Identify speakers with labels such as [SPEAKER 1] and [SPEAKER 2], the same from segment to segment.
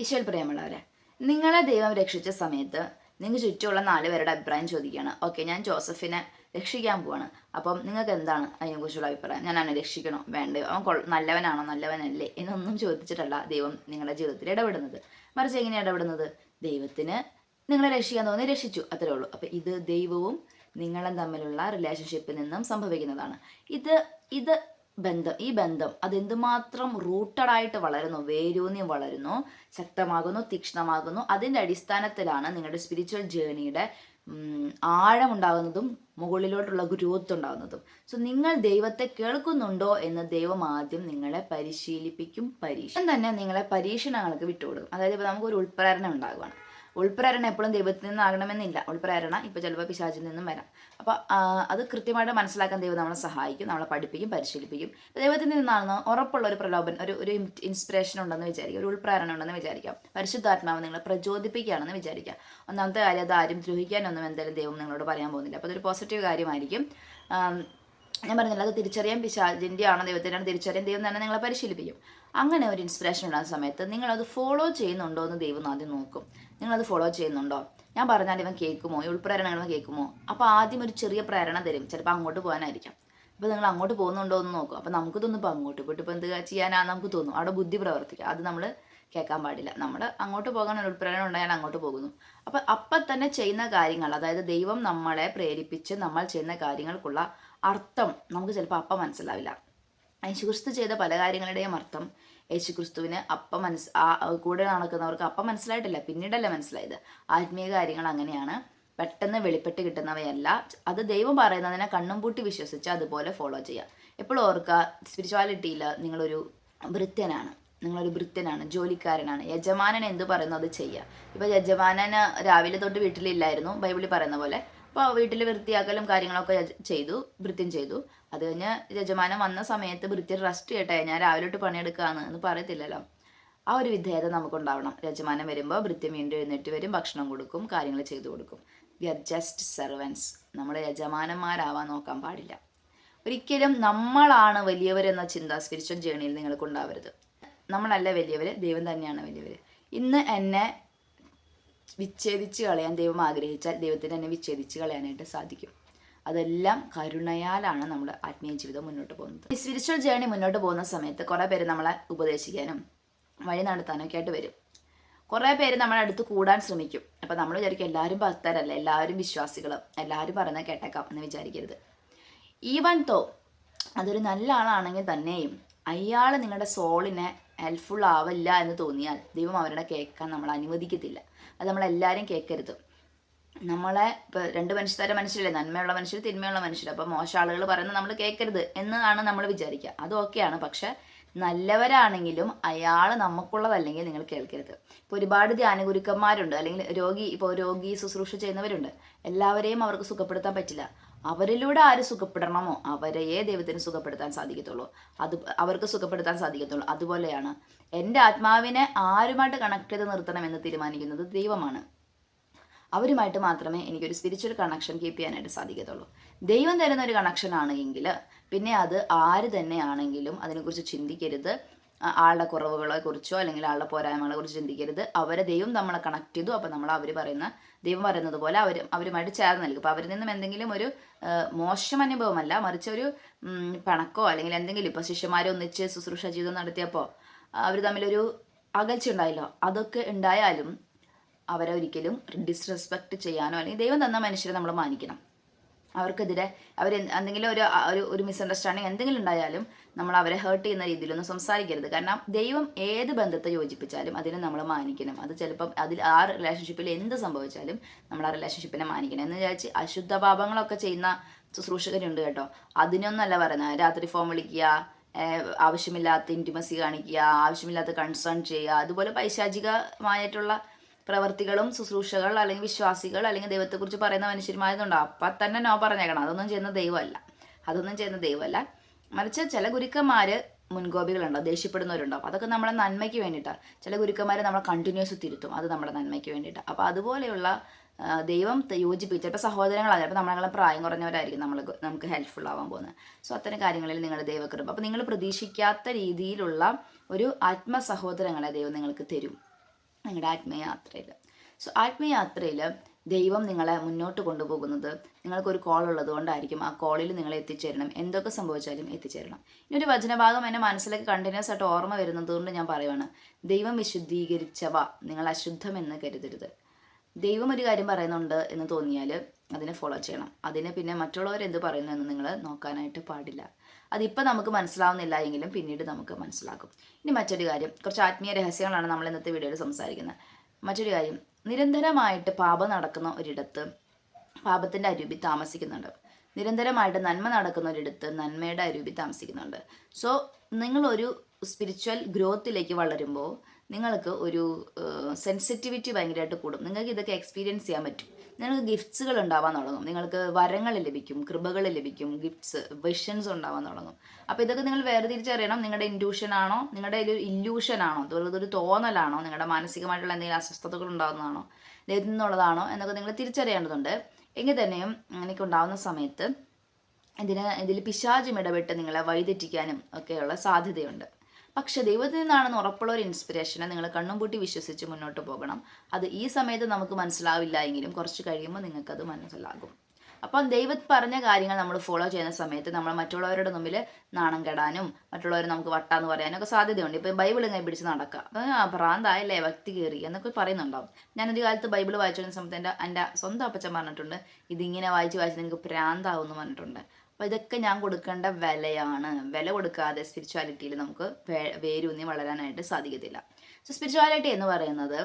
[SPEAKER 1] ഈശ്വൽ പ്രിയമുള്ളവരെ നിങ്ങളെ ദൈവം രക്ഷിച്ച സമയത്ത് നിങ്ങൾക്ക് ചുറ്റുമുള്ള നാല് പേരുടെ അഭിപ്രായം ചോദിക്കുകയാണ്. ഓക്കെ ഞാൻ ജോസഫിനെ രക്ഷിക്കാൻ പോവാണ്. അപ്പം നിങ്ങൾക്ക് എന്താണ് അതിനെക്കുറിച്ചുള്ള അഭിപ്രായം? ഞാൻ അവനെ രക്ഷിക്കണോ? വേണ്ടയോ? അവൻ കൊൾ നല്ലവനാണോ? നല്ലവനല്ലേ? എന്നൊന്നും ചോദിച്ചിട്ടല്ല ദൈവം നിങ്ങളുടെ ജീവിതത്തിൽ ഇടപെടുന്നത്. മറിച്ച് എങ്ങനെയാണ് ഇടപെടുന്നത്? ദൈവത്തിന് നിങ്ങളെ രക്ഷിക്കാൻ തോന്നി രക്ഷിച്ചു അത്രേ ഉള്ളൂ. അപ്പം ഇത് ദൈവവും നിങ്ങളും തമ്മിലുള്ള റിലേഷൻഷിപ്പിൽ നിന്നും സംഭവിക്കുന്നതാണ്. ഇത് ഇത് ബന്ധം ഈ ബന്ധം അതെന്തുമാത്രം റൂട്ടഡ് ആയിട്ട് വളരുന്നു വേരൂന്നി വളരുന്നു ശക്തമാകുന്നു തീക്ഷ്ണമാകുന്നു അതിന്റെ അടിസ്ഥാനത്തിലാണ് നിങ്ങളുടെ സ്പിരിച്വൽ ജേണിയുടെ ആഴമുണ്ടാകുന്നതും മുകളിലോട്ടുള്ള ഗ്രോത്ത് ഉണ്ടാകുന്നതും. സോ നിങ്ങൾ ദൈവത്തെ കേൾക്കുന്നുണ്ടോ എന്ന് ദൈവം ആദ്യം നിങ്ങളെ പരിശീലിപ്പിക്കും പരീക്ഷ തന്നെ നിങ്ങളെ പരീക്ഷണങ്ങൾക്ക് വിട്ടുകൊടുക്കും. അതായത് ഇപ്പോൾ നമുക്കൊരു ഉൾപ്രേരണ ഉണ്ടാകുകയാണ് ഉൾപ്രേരണ എപ്പോഴും ദൈവത്തിൽ നിന്നാകണമെന്നില്ല. ഉൾപ്രേരണ ഇപ്പോൾ ചിലപ്പോൾ പിശാചിൽ നിന്നും വരാം. അപ്പോൾ അത് കൃത്യമായിട്ട് മനസ്സിലാക്കാൻ ദൈവം നമ്മളെ സഹായിക്കും നമ്മളെ പഠിപ്പിക്കും പരിശീലിപ്പിക്കും. ദൈവത്തിൽ നിന്നാണെന്ന് ഉറപ്പുള്ള ഒരു പ്രലോഭൻ ഒരു ഒരു ഇൻസ്പിറേഷൻ ഉണ്ടെന്ന് വിചാരിക്കാം ഒരു ഉൾപ്രേരണ ഉണ്ടെന്ന് വിചാരിക്കാം പരിശുദ്ധാത്മാവ് നിങ്ങളെ പ്രചോദിപ്പിക്കുകയാണെന്ന് വിചാരിക്കാം ഒന്നാമത്തെ കാര്യം അത് ആരും ദ്രോഹിക്കാനൊന്നും എന്തായാലും ദൈവം നിങ്ങളോട് പറയാൻ പോകുന്നില്ല. അപ്പോൾ അതൊരു പോസിറ്റീവ് കാര്യമായിരിക്കും. ഞാൻ പറഞ്ഞില്ല അത് തിരിച്ചറിയാൻ പിശാജിന്റെ ആണോ ദൈവത്തിനാണ് തിരിച്ചറിയാൻ ദൈവം തന്നെ നിങ്ങളെ പരിശീലിപ്പിക്കും. അങ്ങനെ ഒരു ഇൻസ്പിറേഷൻ ഉണ്ടാകുന്ന സമയത്ത് നിങ്ങളത് ഫോളോ ചെയ്യുന്നുണ്ടോ എന്ന് ദൈവം ആദ്യം നോക്കും. നിങ്ങളത് ഫോളോ ചെയ്യുന്നുണ്ടോ? ഞാൻ പറഞ്ഞാൽ ഇവൻ കേൾക്കുമോ? ഈ ഉൾപ്രേരണകൾ കേൾക്കുമോ? അപ്പോൾ ആദ്യം ഒരു ചെറിയ പ്രേരണ തരും. ചിലപ്പോൾ അങ്ങോട്ട് പോകാനായിരിക്കാം. അപ്പോൾ നിങ്ങൾ അങ്ങോട്ട് പോകുന്നുണ്ടോ എന്ന് നോക്കും അപ്പോൾ നമുക്ക് തോന്നും ഇപ്പോൾ അങ്ങോട്ട് പോയിട്ട് ഇപ്പോൾ എന്ത് ചെയ്യാനാ നമുക്ക് തോന്നും. അവിടെ ബുദ്ധി പ്രവർത്തിക്കുക അത് നമ്മൾ കേൾക്കാൻ പാടില്ല. നമ്മൾ അങ്ങോട്ട് പോകാൻ ഒരു ഉൾപ്രേരണ ഉണ്ടായാൽ അങ്ങോട്ട് പോകുന്നു. അപ്പം അപ്പം തന്നെ ചെയ്യുന്ന കാര്യങ്ങൾ അതായത് ദൈവം നമ്മളെ പ്രേരിപ്പിച്ച് നമ്മൾ ചെയ്യുന്ന കാര്യങ്ങൾക്കുള്ള അർത്ഥം നമുക്ക് ചിലപ്പോൾ അപ്പം മനസ്സിലാവില്ല. യേശുക്രിസ്തു ചെയ്ത പല കാര്യങ്ങളുടെയും അർത്ഥം യേശുക്രിസ്തുവിന് അപ്പം മനസ് ആ കൂടെ നടക്കുന്നവർക്ക് അപ്പം മനസ്സിലായിട്ടില്ല. പിന്നീടല്ല മനസ്സിലായത്. ആത്മീയ കാര്യങ്ങൾ അങ്ങനെയാണ്. പെട്ടെന്ന് വെളിപ്പെട്ട് കിട്ടുന്നവയല്ല. അത് ദൈവം പറയുന്നതിനെ കണ്ണും പൂട്ടി വിശ്വസിച്ച് അതുപോലെ ഫോളോ ചെയ്യുക. എപ്പോഴും ഓർക്കുക സ്പിരിച്വാലിറ്റിയിൽ നിങ്ങളൊരു വൃത്യനാണ് നിങ്ങളൊരു വൃത്യനാണ് ജോലിക്കാരനാണ്. യജമാനൻ എന്ത് പറയുന്നു അത് ചെയ്യുക. ഇപ്പോൾ യജമാനന് രാവിലെ തൊട്ട് വീട്ടിലില്ലായിരുന്നു ബൈബിളിൽ പറയുന്ന പോലെ. അപ്പോൾ വീട്ടിൽ വൃത്തിയാക്കലും കാര്യങ്ങളൊക്കെ ചെയ്തു വൃത്യം ചെയ്തു. അത് കഴിഞ്ഞ് യജമാനൻ വന്ന സമയത്ത് വൃത്തി റെസ്റ്റ് ചെയ്യട്ടെ ഞാൻ രാവിലെ തൊട്ട് പണിയെടുക്കാന്ന് എന്ന് പറയത്തില്ലല്ലോ. ആ ഒരു വിധേയത നമുക്കുണ്ടാവണം. യജമാനം വരുമ്പോൾ വൃത്തി വീണ്ടും എഴുന്നേറ്റ് വരും ഭക്ഷണം കൊടുക്കും കാര്യങ്ങൾ ചെയ്തു കൊടുക്കും. വി ആർ ജസ്റ്റ് സെർവൻസ് നമ്മൾ യജമാനന്മാരാവാൻ നോക്കാൻ പാടില്ല. ഒരിക്കലും നമ്മളാണ് വലിയവരെന്ന ചിന്ത സ്പിരിച്വൽ ജേണിയിൽ നിങ്ങൾക്ക് ഉണ്ടാവരുത്. നമ്മളല്ല വലിയവർ ദൈവം തന്നെയാണ് വലിയവർ ഇന്ന് എന്നെ വിച്ഛേദിച്ച് കളയാൻ ദൈവം ആഗ്രഹിച്ചാൽ ദൈവത്തിന് എന്നെ വിച്ഛേദിച്ച് കളയാനായിട്ട് സാധിക്കും. അതെല്ലാം കരുണയാലാണ് നമ്മൾ ആത്മീയ ജീവിതം മുന്നോട്ട് പോകുന്നത്. ഈ സ്പിരിച്വൽ ജേണി മുന്നോട്ട് പോകുന്ന സമയത്ത് കുറേ പേര് നമ്മളെ ഉപദേശിക്കാനും വഴി നടത്താനൊക്കെ ആയിട്ട് വരും. കുറേ പേര് നമ്മുടെ അടുത്ത് കൂടാൻ ശ്രമിക്കും. അപ്പം നമ്മൾ വിചാരിക്കും എല്ലാവരും ഭക്തരല്ല എല്ലാവരും വിശ്വാസികൾ എല്ലാവരും പറയുന്നത് കേട്ടേക്കാം എന്ന് വിചാരിക്കരുത്. ഈവൻ തോ അതൊരു നല്ല ആളാണെങ്കിൽ തന്നെയും അയാൾ നിങ്ങളുടെ സോളിനെ ഹെൽപ്ഫുൾ ആവില്ല എന്ന് തോന്നിയാൽ ദൈവം അവരുടെ കേൾക്കാൻ നമ്മൾ അനുവദിക്കത്തില്ല. അത് നമ്മളെല്ലാവരും കേൾക്കരുത്. നമ്മളെ ഇപ്പൊ രണ്ട് മനുഷ്യരെ മനുഷ്യരല്ലേ നന്മയുള്ള മനുഷ്യർ തിന്മയുള്ള മനുഷ്യർ അപ്പോൾ മോശം ആളുകൾ പറയുന്നത് നമ്മൾ കേൾക്കരുത് എന്നാണ് നമ്മൾ വിചാരിക്കുക അത് ഓക്കെയാണ്. പക്ഷെ നല്ലവരാണെങ്കിലും അയാൾ നമുക്കുള്ളതല്ലെങ്കിൽ നിങ്ങൾ കേൾക്കരുത്. ഇപ്പൊ ഒരുപാട് ധ്യാനഗുരുക്കന്മാരുണ്ട്. അല്ലെങ്കിൽ രോഗി ഇപ്പൊ രോഗി ശുശ്രൂഷ ചെയ്യുന്നവരുണ്ട്. എല്ലാവരെയും അവർക്ക് സുഖപ്പെടുത്താൻ പറ്റില്ല. അവരിലൂടെ ആര് സുഖപ്പെടണമോ? അവരെയേ ദൈവത്തിന് സുഖപ്പെടുത്താൻ സാധിക്കത്തുള്ളൂ. അത് അവർക്ക് സുഖപ്പെടുത്താൻ സാധിക്കത്തുള്ളൂ. അതുപോലെയാണ് എന്റെ ആത്മാവിനെ ആരുമായിട്ട് കണക്ട് ചെയ്ത് നിർത്തണം എന്ന് തീരുമാനിക്കുന്നത് ദൈവമാണ്. അവരുമായിട്ട് മാത്രമേ എനിക്കൊരു സ്പിരിച്വൽ കണക്ഷൻ കീപ്പ് ചെയ്യാനായിട്ട് സാധിക്കത്തുള്ളൂ. ദൈവം തരുന്ന ഒരു കണക്ഷൻ ആണെങ്കിൽ പിന്നെ അത് ആര് തന്നെയാണെങ്കിലും അതിനെക്കുറിച്ച് ചിന്തിക്കരുത്. ആളുടെ കുറവുകളെ കുറിച്ചോ അല്ലെങ്കിൽ ആളുടെ പോരായ്മകളെ കുറിച്ച് ചിന്തിക്കരുത്. അവരെ ദൈവം നമ്മളെ കണക്ട് ചെയ്തു. അപ്പോൾ നമ്മൾ അവർ പറയുന്ന ദൈവം പറയുന്നത് പോലെ അവർ അവരുമായിട്ട് ചേർന്ന് നൽകും അപ്പോൾ അവരിൽ നിന്നും എന്തെങ്കിലും ഒരു മോശം അനുഭവമല്ല മറിച്ച് ഒരു പണക്കോ അല്ലെങ്കിൽ എന്തെങ്കിലും ഇപ്പോൾ ശിഷ്യന്മാരെ ഒന്നിച്ച് ശുശ്രൂഷ ജീവിതം നടത്തിയപ്പോൾ അവർ തമ്മിലൊരു അകൽച്ച ഉണ്ടായല്ലോ. അതൊക്കെ ഉണ്ടായാലും അവരെ ഒരിക്കലും ഡിസ്റെസ്പെക്ട് ചെയ്യാനോ അല്ലെങ്കിൽ ദൈവം തന്ന മനുഷ്യരെ നമ്മൾ മാനിക്കണം. അവർക്കെതിരെ അവർ എന്തെങ്കിലും ഒരു ഒരു ഒരു മിസ്അണ്ടർസ്റ്റാൻഡിങ് എന്തെങ്കിലും ഉണ്ടായാലും നമ്മൾ അവരെ ഹേർട്ട് ചെയ്യുന്ന രീതിയിലൊന്നും സംസാരിക്കരുത്. കാരണം ദൈവം ഏത് ബന്ധത്തെ യോജിപ്പിച്ചാലും അതിനെ നമ്മൾ മാനിക്കണം. അത് ചിലപ്പം അതിൽ ആ റിലേഷൻഷിപ്പിൽ എന്ത് സംഭവിച്ചാലും നമ്മൾ ആ റിലേഷൻഷിപ്പിനെ മാനിക്കണം. എന്ന് വിചാരിച്ച് അശുദ്ധ പാപങ്ങളൊക്കെ ചെയ്യുന്ന ശുശ്രൂഷകരുണ്ട് കേട്ടോ. അതിനൊന്നല്ല പറയുന്നത്. രാത്രി ഫോം വിളിക്കുക ആവശ്യമില്ലാത്ത ഇന്റിമസി കാണിക്കുക ആവശ്യമില്ലാത്ത കൺസേൺ ചെയ്യുക അതുപോലെ പൈശാചികമായിട്ടുള്ള പ്രവർത്തികളും ശുശ്രൂഷകൾ അല്ലെങ്കിൽ വിശ്വാസികൾ അല്ലെങ്കിൽ ദൈവത്തെക്കുറിച്ച് പറയുന്ന മനുഷ്യന്മാരുന്നുണ്ടോ അപ്പം തന്നെ നോ പറഞ്ഞേക്കണം. അതൊന്നും ചെയ്യുന്ന ദൈവമല്ല. അതൊന്നും ചെയ്യുന്ന ദൈവമല്ല. മറിച്ച് ചില ഗുരുക്കന്മാർ മുൻകോപികളുണ്ടോ. ദേഷ്യപ്പെടുന്നവരുണ്ടാവും അതൊക്കെ നമ്മളെ നന്മയ്ക്ക് വേണ്ടിയിട്ടാണ് ചില ഗുരുക്കന്മാരെ നമ്മളെ കണ്ടിന്യൂസ് തിരുത്തും. അത് നമ്മുടെ നന്മയ്ക്ക് വേണ്ടിയിട്ടാണ് അപ്പോൾ അതുപോലെയുള്ള ദൈവം യോജിപ്പിച്ച് ചിലപ്പോൾ സഹോദരങ്ങളാണ്. ചിലപ്പോൾ നമ്മളെ പ്രായം കുറഞ്ഞവരായിരിക്കും നമ്മൾ നമുക്ക് ഹെൽപ്ഫുൾ ആവാൻ പോകുന്നത്. സോ അത്തരം കാര്യങ്ങളിൽ നിങ്ങൾ ദൈവകൃപ. അപ്പോൾ നിങ്ങൾ പ്രതീക്ഷിക്കാത്ത രീതിയിലുള്ള ഒരു ആത്മസഹോദരങ്ങളെ ദൈവം നിങ്ങൾക്ക് തരും. നിങ്ങളുടെ ആത്മീയയാത്രയിൽ സോ ആത്മീയയാത്രയിൽ ദൈവം നിങ്ങളെ മുന്നോട്ട് കൊണ്ടുപോകുന്നത് നിങ്ങൾക്കൊരു കോൾ ഉള്ളത് കൊണ്ടായിരിക്കും. ആ കോളിൽ നിങ്ങൾ എത്തിച്ചേരണം. എന്തൊക്കെ സംഭവിച്ചാലും എത്തിച്ചേരണം. ഇനി ഒരു വചനഭാഗം എന്റെ മനസ്സിലേക്ക് കണ്ടിന്യൂസ് ആയിട്ട് ഓർമ്മ വരുന്നത് കൊണ്ട് ഞാൻ പറയുവാണ്. ദൈവം വിശുദ്ധീകരിച്ചവ നിങ്ങൾ അശുദ്ധമെന്ന് കരുതരുത്. ദൈവം ഒരു കാര്യം പറയുന്നുണ്ട് എന്ന് തോന്നിയാൽ അതിനെ ഫോളോ ചെയ്യണം. അതിനെ പിന്നെ മറ്റുള്ളവർ എന്ത് പറയുന്നു എന്ന് നിങ്ങൾ നോക്കാനായിട്ട് പാടില്ല. അതിപ്പോൾ നമുക്ക് മനസ്സിലാവുന്നില്ല എങ്കിലും പിന്നീട് നമുക്ക് മനസ്സിലാക്കും. ഇനി മറ്റൊരു കാര്യം കുറച്ച് ആത്മീയ രഹസ്യങ്ങളാണ് നമ്മൾ ഇന്നത്തെ വീഡിയോയിൽ സംസാരിക്കുന്നത്. മറ്റൊരു കാര്യം നിരന്തരമായിട്ട് പാപം നടക്കുന്ന ഒരിടത്ത് പാപത്തിന്റെ അരൂപി താമസിക്കുന്നുണ്ട്. നിരന്തരമായിട്ട് നന്മ നടക്കുന്ന ഒരിടത്ത് നന്മയുടെ അരൂപി താമസിക്കുന്നുണ്ട്. സോ നിങ്ങളൊരു സ്പിരിച്വൽ ഗ്രോത്തിലേക്ക് വളരുമ്പോൾ നിങ്ങൾക്ക് ഒരു സെൻസിറ്റിവിറ്റി ഭയങ്കരമായിട്ട് കൂടും. നിങ്ങൾക്ക് ഇതൊക്കെ എക്സ്പീരിയൻസ് ചെയ്യാൻ പറ്റും. നിങ്ങൾക്ക് ഗിഫ്റ്റ്സുകൾ ഉണ്ടാവാൻ തുടങ്ങും. നിങ്ങൾക്ക് വരങ്ങൾ ലഭിക്കും കൃപകൾ ലഭിക്കും ഗിഫ്റ്റ്സ് വിഷൻസ് ഉണ്ടാവാൻ തുടങ്ങും. അപ്പോൾ ഇതൊക്കെ നിങ്ങൾ വേർതിരിച്ചറിയണം. നിങ്ങളുടെ ഇൻഡ്യൂഷൻ ആണോ? നിങ്ങളുടെ ഒരു ഇല്യൂഷൻ ആണോ? ഒരു തോന്നലാണോ? നിങ്ങളുടെ മാനസികമായിട്ടുള്ള എന്തെങ്കിലും അസ്വസ്ഥതകൾ ഉണ്ടാകുന്നതാണോ? നിന്നുള്ളതാണോ? എന്നൊക്കെ നിങ്ങൾ തിരിച്ചറിയേണ്ടതുണ്ട്. എങ്കിൽ തന്നെയും അങ്ങനെയൊക്കെ ഉണ്ടാകുന്ന സമയത്ത് ഇതിന് ഇതിൽ പിശാചും ഇടപെട്ട് നിങ്ങളെ വഴിതെറ്റിക്കാനും ഒക്കെയുള്ള സാധ്യതയുണ്ട്. പക്ഷെ ദൈവത്തിൽ നിന്നാണെന്ന് ഉറപ്പുള്ള ഒരു ഇൻസ്പിറേഷനെ നിങ്ങൾ കണ്ണും പൂട്ടി വിശ്വസിച്ച് മുന്നോട്ട് പോകണം. അത് ഈ സമയത്ത് നമുക്ക് മനസ്സിലാവില്ല എങ്കിലും കുറച്ച് കഴിയുമ്പോൾ നിങ്ങൾക്കത് മനസ്സിലാകും. അപ്പം ദൈവം പറഞ്ഞ കാര്യങ്ങൾ നമ്മൾ ഫോളോ ചെയ്യുന്ന സമയത്ത് നമ്മൾ മറ്റുള്ളവരുടെ മുമ്പിൽ നാണം കെടാനും മറ്റുള്ളവർ നമുക്ക് വട്ടാന്ന് പറയാനും ഒക്കെ സാധ്യതയുണ്ട്. ഇപ്പം ബൈബിൾ ഇങ്ങനെ പിടിച്ച് നടക്കുക. അപ്പം ഭ്രാന്തായല്ലേ വ്യക്തി കയറി എന്നൊക്കെ പറയുന്നുണ്ടാവും. ഞാനൊരു കാലത്ത് ബൈബിൾ വായിച്ചു സമയത്ത് എന്റെ എന്റെ സ്വന്തം അപ്പച്ചൻ പറഞ്ഞിട്ടുണ്ട് ഇതിങ്ങനെ വായിച്ച് വായിച്ച് നിങ്ങൾക്ക് ഭ്രാന്താവും എന്ന് പറഞ്ഞിട്ടുണ്ട്. അപ്പോൾ ഇതൊക്കെ ഞാൻ കൊടുക്കേണ്ട വിലയാണ്. വില കൊടുക്കാതെ സ്പിരിച്വാലിറ്റിയിൽ നമുക്ക് വേരൂന്നി വളരാനായിട്ട് സാധിക്കത്തില്ല. സോ സ്പിരിച്വാലിറ്റി എന്ന് പറയുന്നത്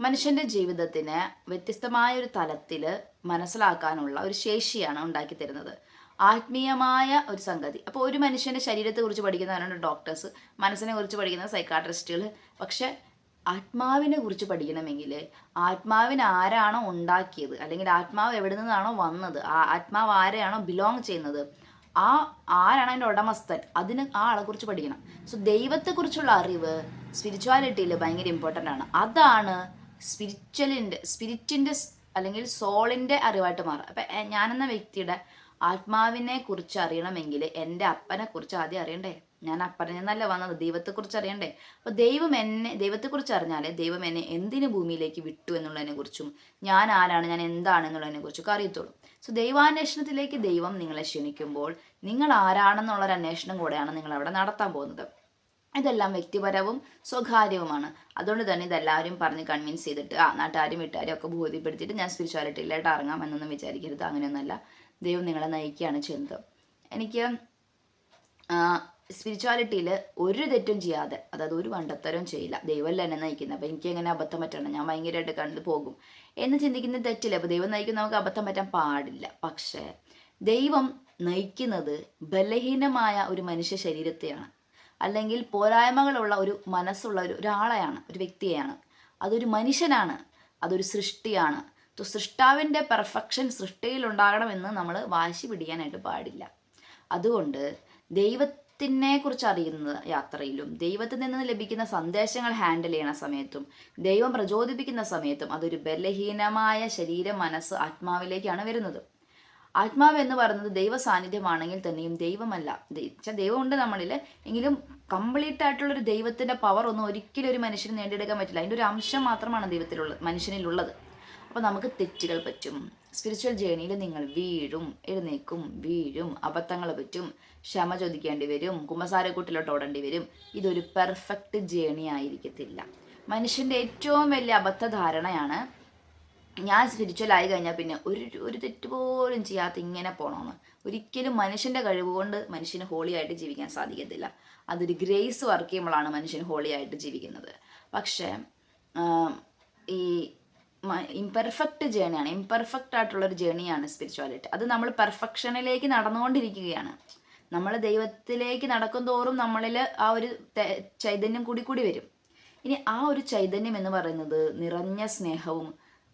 [SPEAKER 1] മനുഷ്യന്റെ ജീവിതത്തിന് വ്യത്യസ്തമായ ഒരു തലത്തിൽ മനസ്സിലാക്കാനുള്ള ഒരു ശേഷിയാണ് ഉണ്ടാക്കി തരുന്നത്. ആത്മീയമായ ഒരു സംഗതി. അപ്പോൾ ഒരു മനുഷ്യന്റെ ശരീരത്തെക്കുറിച്ച് പഠിക്കുന്നവരാണ് ഡോക്ടേഴ്സ് മനസ്സിനെ കുറിച്ച് പഠിക്കുന്ന സൈക്കാട്രിസ്റ്റുകൾ പക്ഷെ ആത്മാവിനെ കുറിച്ച് പഠിക്കണമെങ്കിൽ ആത്മാവിന് ആരാണോ ഉണ്ടാക്കിയത് അല്ലെങ്കിൽ ആത്മാവ് എവിടെ നിന്നാണോ വന്നത് ആ ആത്മാവ് ആരെയാണോ ബിലോങ് ചെയ്യുന്നത് ആ ആരാണ് അതിന്റെ ഉടമസ്ഥൻ അതിന് ആ ആളെ കുറിച്ച് പഠിക്കണം. സോ ദൈവത്തെക്കുറിച്ചുള്ള അറിവ് സ്പിരിച്വാലിറ്റിയിൽ ഭയങ്കര ഇമ്പോർട്ടന്റ് ആണ്. അതാണ് സ്പിരിച്വലിന്റെ സ്പിരിറ്റിന്റെ അല്ലെങ്കിൽ സോളിന്റെ അറിവായിട്ട് മാറുക. അപ്പം ഞാനെന്ന വ്യക്തിയുടെ ആത്മാവിനെ കുറിച്ച് അറിയണമെങ്കിൽ എന്റെ അപ്പനെ കുറിച്ച് ആദ്യം അറിയണ്ടേ? ഞാൻ അപ്പനിൽ നിന്നല്ല വന്നത് ദൈവത്തെക്കുറിച്ച് അറിയണ്ടേ? അപ്പോൾ ദൈവം എന്നെ ദൈവത്തെക്കുറിച്ച് അറിഞ്ഞാൽ ദൈവം എന്നെ എന്തിനു ഭൂമിയിലേക്ക് വിട്ടു എന്നുള്ളതിനെ കുറിച്ചും ഞാൻ ആരാണ് ഞാൻ എന്താണ് എന്നുള്ളതിനെ കുറിച്ചൊക്കെ അറിയത്തുള്ളൂ. സോ ദൈവാന്വേഷണത്തിലേക്ക് ദൈവം നിങ്ങളെ ക്ഷണിക്കുമ്പോൾ നിങ്ങൾ ആരാണെന്നുള്ള ഒരു അന്വേഷണം കൂടെയാണ് നിങ്ങൾ അവിടെ നടത്താൻ പോകുന്നത്. ഇതെല്ലാം വ്യക്തിപരവും സ്വകാര്യവുമാണ്. അതുകൊണ്ട് തന്നെ ഇതെല്ലാവരും പറഞ്ഞ് കൺവിൻസ് ചെയ്തിട്ട് ആ നാട്ടുകാരും വീട്ടുകാരും ഒക്കെ ബോധ്യപ്പെടുത്തിയിട്ട് ഞാൻ സ്പിരിച്വാലിറ്റിയിലായിട്ട് ഇറങ്ങാം എന്നൊന്നും വിചാരിക്കരുത്. അങ്ങനെയൊന്നല്ല ദൈവം നിങ്ങളെ നയിക്കുകയാണ് ചെയ്യുന്നത്. എനിക്ക് സ്പിരിച്വാലിറ്റിയിൽ ഒരു തെറ്റും ചെയ്യാതെ അതായത് ഒരു വണ്ടത്തരവും ചെയ്യില്ല. ദൈവമല്ല എന്നെ നയിക്കുന്നത്. അപ്പോൾ എനിക്ക് എങ്ങനെ അബദ്ധം പറ്റണം? ഞാൻ ഭയങ്കരമായിട്ട് കണ്ടു പോകും. എന്ന് ചിന്തിക്കുന്ന തെറ്റില്ല. അപ്പോൾ ദൈവം നയിക്കുന്ന നമുക്ക് അബദ്ധം പറ്റാൻ പാടില്ല. പക്ഷേ ദൈവം നയിക്കുന്നത് ബലഹീനമായ ഒരു മനുഷ്യ ശരീരത്തെയാണ്. അല്ലെങ്കിൽ പോരായ്മകളുള്ള ഒരു മനസ്സുള്ള ഒരു ഒരാളെയാണ് ഒരു വ്യക്തിയെയാണ്. അതൊരു മനുഷ്യനാണ്. അതൊരു സൃഷ്ടിയാണ്. സൃഷ്ടാവിന്റെ പെർഫെക്ഷൻ സൃഷ്ടിയിൽ ഉണ്ടാകണമെന്ന് നമ്മൾ വാശി പിടിക്കാനായിട്ട് പാടില്ല. അതുകൊണ്ട് ദൈവ ദൈവത്തിനെ കുറിച്ച് അറിയുന്ന യാത്രയിലും ദൈവത്തിൽ നിന്ന് ലഭിക്കുന്ന സന്ദേശങ്ങൾ ഹാൻഡിൽ ചെയ്യണ സമയത്തും ദൈവം പ്രചോദിപ്പിക്കുന്ന സമയത്തും അതൊരു ബലഹീനമായ ശരീരം മനസ്സ് ആത്മാവിലേക്കാണ് വരുന്നത്. ആത്മാവ് എന്ന് പറയുന്നത് ദൈവ സാന്നിധ്യമാണെങ്കിൽ തന്നെയും ദൈവമല്ല. ദൈവമുണ്ട് നമ്മളിൽ. എങ്കിലും കംപ്ലീറ്റ് ആയിട്ടുള്ള ഒരു ദൈവത്തിന്റെ പവർ ഒന്നും ഒരിക്കലും ഒരു മനുഷ്യന് നേടിയെടുക്കാൻ പറ്റില്ല. അതിന്റെ ഒരു അംശം മാത്രമാണ് ദൈവത്തിലുള്ളത് മനുഷ്യനിലുള്ളത്. അപ്പോൾ നമുക്ക് തെറ്റുകൾ പറ്റും. സ്പിരിച്വൽ ജേണിയിൽ നിങ്ങൾ വീഴും എഴുന്നേക്കും വീഴും അബദ്ധങ്ങൾ പറ്റും ക്ഷമ ചോദിക്കേണ്ടി വരും കുമ്പസാരക്കൂട്ടിലോട്ട് ഓടേണ്ടി വരും. ഇതൊരു പെർഫെക്റ്റ് ജേണി ആയിരിക്കത്തില്ല. മനുഷ്യന്റെ ഏറ്റവും വലിയ അബദ്ധ ധാരണയാണ് ഞാൻ സ്പിരിച്വൽ ആയി കഴിഞ്ഞാൽ പിന്നെ ഒരു ഒരു തെറ്റ് പോലും ചെയ്യാത്ത ഇങ്ങനെ പോകണമെന്ന് ഒരിക്കലും മനുഷ്യന്റെ കഴിവ് കൊണ്ട് മനുഷ്യന് ഹോളി ആയിട്ട് ജീവിക്കാൻ സാധിക്കത്തില്ല. അതൊരു ഗ്രേസ് വർക്ക് ചെയ്യുമ്പോഴാണ് മനുഷ്യൻ ഹോളി ആയിട്ട് ജീവിക്കുന്നത്. പക്ഷേ ഈ ഇംപെർഫെക്റ്റ് ജേണിയാണ് ഇംപെർഫെക്റ്റ് ആയിട്ടുള്ളൊരു ജേണിയാണ് സ്പിരിച്വാലിറ്റി അത് നമ്മൾ പെർഫെക്ഷനിലേക്ക് നടന്നുകൊണ്ടിരിക്കുകയാണ്. നമ്മൾ ദൈവത്തിലേക്ക് നടക്കും തോറും നമ്മളിൽ ആ ഒരു ചൈതന്യം കൂടി കൂടി വരും. ഇനി ആ ഒരു ചൈതന്യം എന്ന് പറയുന്നത് നിറഞ്ഞ സ്നേഹവും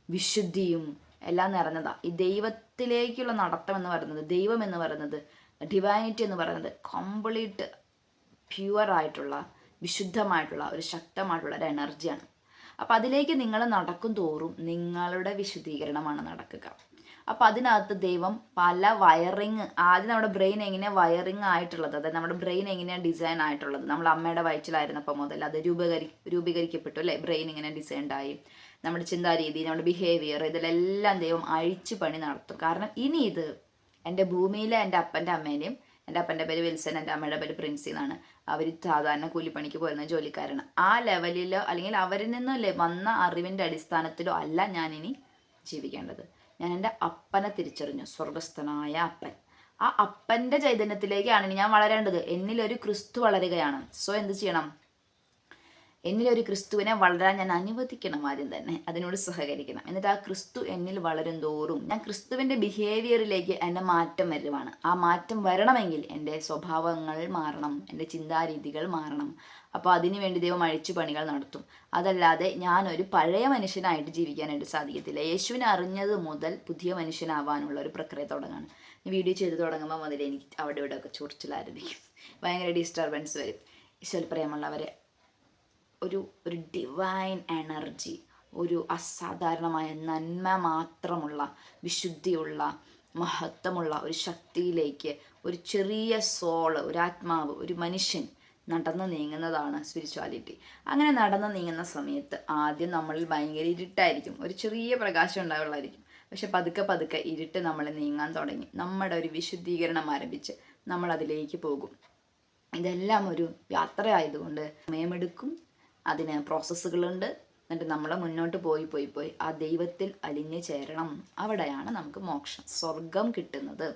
[SPEAKER 1] വിശുദ്ധിയും എല്ലാം നിറഞ്ഞതാണ് ഈ ദൈവത്തിലേക്കുള്ള നടത്തം എന്ന് പറയുന്നത് ദൈവം എന്ന് പറയുന്നത് ഡിവൈനിറ്റി എന്ന് പറയുന്നത് കംപ്ലീറ്റ് പ്യുവർ ആയിട്ടുള്ള വിശുദ്ധമായിട്ടുള്ള ഒരു ശക്തമായിട്ടുള്ള ഒരു എനർജിയാണ് അപ്പം അതിലേക്ക് നിങ്ങൾ നടക്കും തോറും നിങ്ങളുടെ വിശുദ്ധീകരണമാണ് നടക്കുക. അപ്പം അതിനകത്ത് ദൈവം പല വയറിങ് ആദ്യം നമ്മുടെ ബ്രെയിൻ എങ്ങനെയാണ് വയറിങ് ആയിട്ടുള്ളത്? അതായത് നമ്മുടെ ബ്രെയിൻ എങ്ങനെയാണ് ഡിസൈൻ ആയിട്ടുള്ളത്? നമ്മൾ അമ്മയുടെ വയറ്റിലായിരുന്നപ്പോൾ മുതൽ അത് രൂപീകരി രൂപീകരിക്കപ്പെട്ടു അല്ലേ? ബ്രെയിൻ ഇങ്ങനെ ഡിസൈൻഡ് ആയി. നമ്മുടെ ചിന്താരീതി നമ്മുടെ ബിഹേവിയർ ഇതിലെല്ലാം ദൈവം അഴിച്ചു പണി നടത്തും. കാരണം ഇനി ഇത് എന്റെ ഭൂമിയിലെ എന്റെ അപ്പന്റെ അമ്മേനെയും എന്റെ അപ്പന്റെ പേര് വിൽസൺ എന്റെ അമ്മയുടെ പേര് പ്രിൻസി എന്നാണ്. അവർ സാധാരണ കൂലിപ്പണിക്ക് പോരുന്ന ജോലിക്കാരാണ്. ആ ലെവലിലോ അല്ലെങ്കിൽ അവരിൽ നിന്നും ലെ- വന്ന അറിവിന്റെ അടിസ്ഥാനത്തിലോ അല്ല ഞാനിനി ജീവിക്കേണ്ടത്. ഞാൻ എന്റെ അപ്പനെ തിരിച്ചറിഞ്ഞു. സ്വർഗസ്ഥനായ അപ്പൻ. ആ അപ്പന്റെ ചൈതന്യത്തിലേക്കാണ് ഇനി ഞാൻ വളരേണ്ടത്. എന്നിലൊരു ക്രിസ്തു വളരുകയാണ്. സോ എന്ത് ചെയ്യണം? എന്നിലൊരു ക്രിസ്തുവിനെ വളരാൻ ഞാൻ അനുവദിക്കണം ആദ്യം തന്നെ. അതിനോട് സഹകരിക്കണം. എന്നിട്ട് ആ ക്രിസ്തു എന്നിൽ വളരും തോറും ഞാൻ ക്രിസ്തുവിന്റെ ബിഹേവിയറിലേക്ക് എന്റെ മാറ്റം വരുവാണ്. ആ മാറ്റം വരണമെങ്കിൽ എന്റെ സ്വഭാവങ്ങൾ മാറണം. എന്റെ ചിന്താരീതികൾ മാറണം. അപ്പോൾ അതിനു വേണ്ടി ദൈവം അഴിച്ചു പണികൾ നടത്തും. അതല്ലാതെ ഞാനൊരു പഴയ മനുഷ്യനായിട്ട് ജീവിക്കാനായിട്ട് സാധിക്കത്തില്ല. യേശുവിനെ അറിഞ്ഞത് മുതൽ പുതിയ മനുഷ്യനാവാനുള്ള ഒരു പ്രക്രിയ തുടങ്ങാണ്. വീഡിയോ ചെയ്ത് തുടങ്ങുമ്പോൾ മുതൽ എനിക്ക് അവിടെ ഇവിടെ ഒക്കെ ചൊറിച്ചിൽ ആരംഭിക്കും ഭയങ്കര ഡിസ്റ്റർബൻസ് വരും. ഈശ്വര പ്രേമുള്ളവരെ ഒരു ഒരു ഡിവൈൻ എനർജി ഒരു അസാധാരണമായ നന്മ മാത്രമുള്ള വിശുദ്ധിയുള്ള മഹത്വമുള്ള ഒരു ശക്തിയിലേക്ക് ഒരു ചെറിയ സോൾ ഒരു ആത്മാവ് ഒരു മനുഷ്യൻ നടന്നു നീങ്ങുന്നതാണ് സ്പിരിച്വാലിറ്റി അങ്ങനെ നടന്നു നീങ്ങുന്ന സമയത്ത് ആദ്യം നമ്മളിൽ ഭയങ്കര ഇരുട്ടായിരിക്കും. ഒരു ചെറിയ പ്രകാശം ഉണ്ടാവുള്ളായിരിക്കും പക്ഷെ പതുക്കെ പതുക്കെ ഇരുട്ട് നമ്മൾ നീങ്ങാൻ തുടങ്ങി. നമ്മുടെ ഒരു വിശുദ്ധീകരണം ആരംഭിച്ച് നമ്മൾ അതിലേക്ക് പോകും. ഇതെല്ലാം ഒരു യാത്രയായതുകൊണ്ട് സമയമെടുക്കും. അതിന് പ്രോസസ്സുകളുണ്ട് എന്നിട്ട് നമ്മൾ മുന്നോട്ട് പോയി പോയി പോയി. ആ ദൈവത്തിൽ അലിഞ്ഞു ചേരണം. അവിടെയാണ് നമുക്ക് മോക്ഷം സ്വർഗം കിട്ടുന്നത്.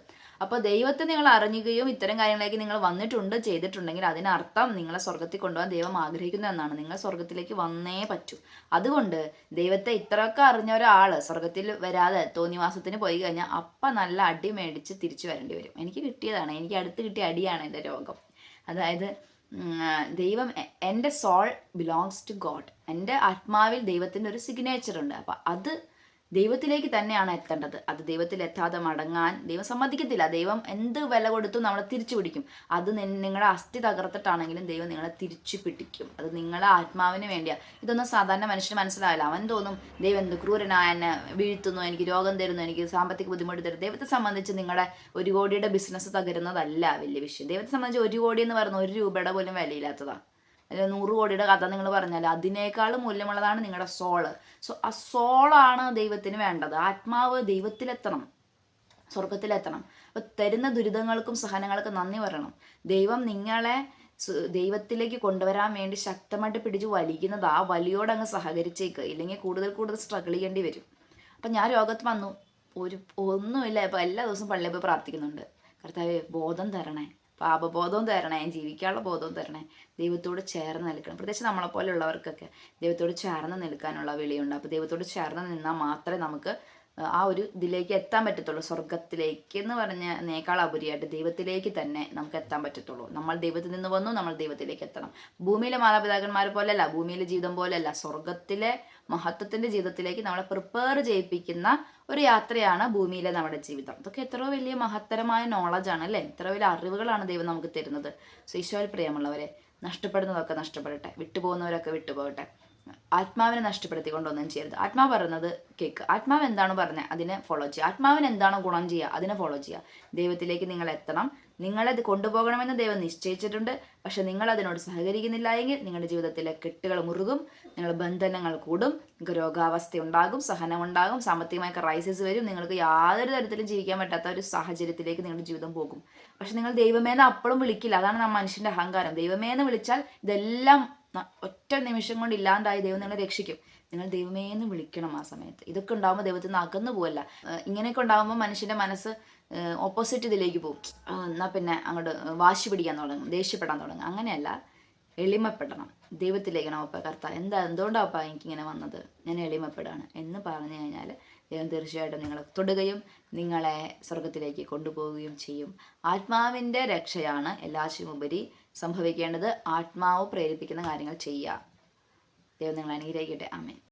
[SPEAKER 1] അപ്പോൾ ദൈവത്തെ നിങ്ങൾ അറിഞ്ഞുകയും ഇത്തരം കാര്യങ്ങളിലേക്ക് നിങ്ങൾ വന്നിട്ടുണ്ട് ചെയ്തിട്ടുണ്ടെങ്കിൽ അതിനർത്ഥം നിങ്ങളെ സ്വർഗത്തിൽ കൊണ്ടുപോകാൻ ദൈവം ആഗ്രഹിക്കുന്നു എന്നാണ്. നിങ്ങൾ സ്വർഗത്തിലേക്ക് വന്നേ പറ്റൂ. അതുകൊണ്ട് ദൈവത്തെ ഇത്രയൊക്കെ അറിഞ്ഞ ഒരാൾ സ്വർഗത്തിൽ വരാതെ തോന്നിവാസത്തിന് പോയി കഴിഞ്ഞാൽ അപ്പം നല്ല അടി മേടിച്ച് തിരിച്ചു വരേണ്ടി വരും. എനിക്ക് കിട്ടിയതാണ്. എനിക്ക് അടുത്ത് കിട്ടിയ അടിയാണ് എന്റെ രോഗം. അതായത് ദൈവം എന്റെ സോൾ ബിലോങ്സ് ടു ഗോഡ് എന്റെ ആത്മാവിൽ ദൈവത്തിന്റെ ഒരു സിഗ്നേച്ചർ ഉണ്ട്. അപ്പം അത് ദൈവത്തിലേക്ക് തന്നെയാണ് എത്തേണ്ടത്. അത് ദൈവത്തിൽ എത്താതെ മടങ്ങാൻ ദൈവം സമ്മതിക്കത്തില്ല. ദൈവം എന്ത് വില കൊടുത്തും നമ്മളെ തിരിച്ചു പിടിക്കും. അത് നിങ്ങളുടെ അസ്ഥി തകർത്തിട്ടാണെങ്കിലും ദൈവം നിങ്ങളെ തിരിച്ചു പിടിക്കും. അത് നിങ്ങളെ ആത്മാവിന് വേണ്ടിയാണ് ഇതൊന്നും സാധാരണ മനുഷ്യന് മനസ്സിലാവില്ല. അവൻ തോന്നും ദൈവം എന്ത് ക്രൂരനായ എന്നെ വീഴ്ത്തുന്നു എനിക്ക് രോഗം തരുന്നു എനിക്ക് സാമ്പത്തിക ബുദ്ധിമുട്ട് തരുന്നു. ദൈവത്തെ സംബന്ധിച്ച് നിങ്ങളുടെ ഒരു കോടിയുടെ ബിസിനസ് തകരുന്നതല്ല വലിയ വിഷയം. ദൈവത്തെ സംബന്ധിച്ച് ഒരു കോടി എന്ന് പറയുന്ന ഒരു രൂപയുടെ പോലും വിലയില്ലാത്തതാണ് അല്ലെ നൂറ് കോടിയുടെ കഥ നിങ്ങൾ പറഞ്ഞാൽ അതിനേക്കാൾ മൂല്യമുള്ളതാണ് നിങ്ങളുടെ സോൾ. സോ ആ സോളാണ് ദൈവത്തിന് വേണ്ടത്. ആത്മാവ് ദൈവത്തിലെത്തണം. സ്വർഗത്തിലെത്തണം അപ്പോൾ തരുന്ന ദുരിതങ്ങൾക്കും സഹനങ്ങൾക്കും നന്ദി പറയണം. ദൈവം നിങ്ങളെ ദൈവത്തിലേക്ക് കൊണ്ടുവരാൻ വേണ്ടി ശക്തമായിട്ട് പിടിച്ച് വലിക്കുന്നത് ആ വലിയോട് അങ്ങ് സഹകരിച്ചേക്ക്. ഇല്ലെങ്കിൽ കൂടുതൽ കൂടുതൽ സ്ട്രഗിൾ ചെയ്യേണ്ടി വരും. അപ്പം ഞാൻ രോഗത്ത് വന്നു. ഒരു ഒന്നുമില്ല. ഇപ്പം എല്ലാ ദിവസവും പള്ളിയിൽ പോയി പ്രാർത്ഥിക്കുന്നുണ്ട്. കർത്താവ് ബോധം തരണേ. പാപബോധവും തരണേ ജീവിക്കാനുള്ള ബോധവും തരണേ. ദൈവത്തോട് ചേർന്ന് നിൽക്കണം. പ്രത്യേകിച്ച് നമ്മളെപ്പോലുള്ളവർക്കൊക്കെ ദൈവത്തോട് ചേർന്ന് നിൽക്കാനുള്ള വിളിയുണ്ട്. അപ്പോൾ ദൈവത്തോട് ചേർന്ന് നിന്നാൽ മാത്രമേ നമുക്ക് ആ ഒരു ഇതിലേക്ക് എത്താൻ പറ്റത്തുള്ളൂ. സ്വർഗത്തിലേക്ക് എന്ന് പറഞ്ഞ പറഞ്ഞതിനേക്കാൾ അപുരിയായിട്ട് ദൈവത്തിലേക്ക് തന്നെ നമുക്ക് എത്താൻ പറ്റത്തുള്ളൂ. നമ്മൾ ദൈവത്തിൽ നിന്ന് വന്നു നമ്മൾ ദൈവത്തിലേക്ക് എത്തണം. ഭൂമിയിലെ മാതാപിതാക്കന്മാരെ പോലെയല്ല ഭൂമിയിലെ ജീവിതം പോലെയല്ല. സ്വർഗത്തിലെ മഹത്വത്തിന്റെ ജീവിതത്തിലേക്ക് നമ്മളെ പ്രിപ്പയർ ചെയ്യിപ്പിക്കുന്ന ഒരു യാത്രയാണ് ഭൂമിയിലെ നമ്മുടെ ജീവിതം. ഇതൊക്കെ എത്രയോ വലിയ മഹത്തരമായ നോളജാണ് അല്ലേ? എത്ര വലിയ അറിവുകളാണ് ദൈവം നമുക്ക് തരുന്നത്. സോ ഈശോയിൽ പ്രിയമുള്ളവരെ നഷ്ടപ്പെടുന്നതൊക്കെ നഷ്ടപ്പെടട്ടെ. വിട്ടുപോകുന്നവരൊക്കെ വിട്ടുപോകട്ടെ. ആത്മാവിനെ നഷ്ടപ്പെടുത്തിക്കൊണ്ടൊന്നും ചെയ്യരുത്. ആത്മാവ് പറയുന്നത് കേക്ക്. ആത്മാവ് എന്താണോ പറഞ്ഞത് അതിനെ ഫോളോ ചെയ്യുക. ആത്മാവിന് എന്താണോ ഗുണം ചെയ്യുക അതിനെ ഫോളോ ചെയ്യുക. ദൈവത്തിലേക്ക് നിങ്ങൾ എത്തണം. നിങ്ങളത് കൊണ്ടുപോകണമെന്ന് ദൈവം നിശ്ചയിച്ചിട്ടുണ്ട്. പക്ഷെ നിങ്ങൾ അതിനോട് സഹകരിക്കുന്നില്ല എങ്കിൽ നിങ്ങളുടെ ജീവിതത്തിലെ കെട്ടുകൾ മുറുകും നിങ്ങളുടെ ബന്ധനങ്ങൾ കൂടും നിങ്ങൾക്ക് രോഗാവസ്ഥ ഉണ്ടാകും സഹനം ഉണ്ടാകും സാമ്പത്തികമായ ക്രൈസിസ് വരും. നിങ്ങൾക്ക് യാതൊരു തരത്തിലും ജീവിക്കാൻ പറ്റാത്ത ഒരു സാഹചര്യത്തിലേക്ക് നിങ്ങളുടെ ജീവിതം പോകും. പക്ഷെ നിങ്ങൾ ദൈവമേന്ന് അപ്പോഴും വിളിക്കില്ല. അതാണ് നാം മനുഷ്യന്റെ അഹങ്കാരം. ദൈവമേന്ന് വിളിച്ചാൽ ഇതെല്ലാം ഒറ്റ നിമിഷം കൊണ്ട് ഇല്ലാണ്ടായി ദൈവം നിങ്ങളെ രക്ഷിക്കും. നിങ്ങൾ ദൈവമേ എന്ന് വിളിക്കണം ആ സമയത്ത്. ഇതൊക്കെ ഉണ്ടാകുമ്പോൾ ദൈവത്തിൽ നിന്ന് അകന്നു പോവല്ല. ഇങ്ങനെയൊക്കെ ഉണ്ടാകുമ്പോൾ മനുഷ്യന്റെ മനസ്സ് ഓപ്പോസിറ്റ് ഇതിലേക്ക് പോകും. എന്നാൽ എന്നാ പിന്നെ അങ്ങോട്ട് വാശി പിടിക്കാൻ തുടങ്ങും ദേഷ്യപ്പെടാൻ തുടങ്ങും. അങ്ങനെയല്ല എളിമപ്പെടണം. ദൈവത്തിലേക്കണം ഒപ്പ കർത്ത എന്താ എന്തുകൊണ്ടാണ് ഒപ്പ എനിക്കിങ്ങനെ വന്നത്? ഞാൻ എളിമപ്പെടാണ്. എന്ന് പറഞ്ഞു കഴിഞ്ഞാൽ ദൈവം തീർച്ചയായിട്ടും നിങ്ങളെ തൊടുകയും നിങ്ങളെ സ്വർഗത്തിലേക്ക് കൊണ്ടുപോവുകയും ചെയ്യും. ആത്മാവിന്റെ രക്ഷയാണ് എല്ലാറ്റിനും ഉപരി സംഭവിക്കേണ്ടത് ആത്മാവ് പ്രേരിപ്പിക്കുന്ന കാര്യങ്ങൾ ചെയ്യുക. ദൈവം നിങ്ങൾ അനുഗ്രഹിക്കട്ടെ. ആമേൻ.